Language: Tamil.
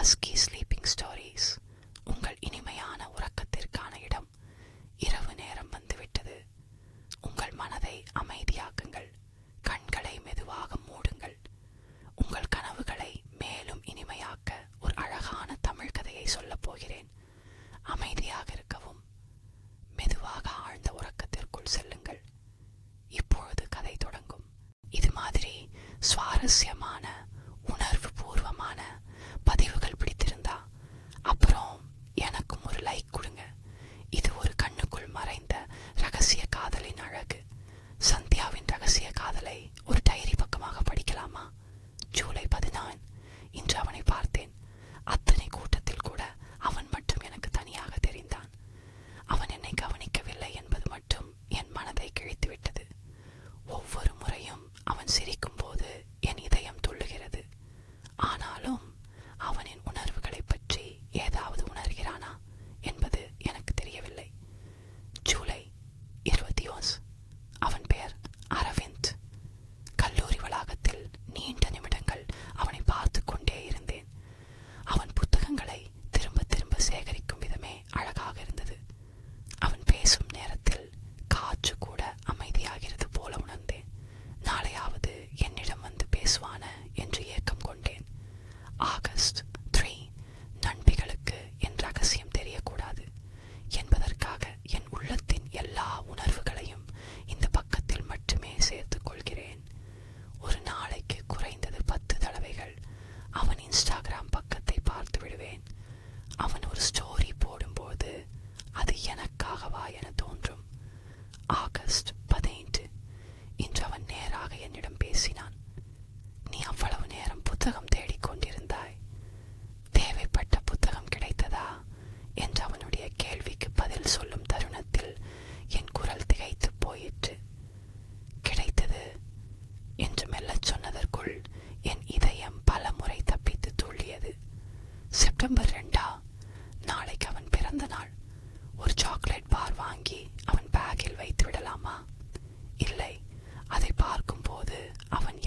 ஹஸ்கி ஸ்லீப்பிங் ஸ்டோரிஸ் உங்கள் இனிமையான உறக்கத்திற்கான இடம் இரவு நேரம் வந்துவிட்டது. உங்கள் மனதை அமைதியாக்குங்கள். கண்களை மெதுவாக மூடுங்கள். உங்கள் கனவுகளை மேலும் இனிமையாக்க ஒரு அழகான தமிழ் கதையை சொல்லப் போகிறேன். அமைதியாக இருக்கவும் மெதுவாக ஆழ்ந்த உறக்கத்திற்குள் செல்லுங்கள். இப்பொழுது கதை தொடங்கும். இது மாதிரி சுவாரஸ்யம் செப்டம்பர் ரெண்டா? நாளைக்கு அவன் பிறந்த நாள். ஒரு சாக்லேட் பார் வாங்கி அவன் பேக்கில் வைத்து விடலாமா? இல்லை. அதை பார்க்கும்போது அவன்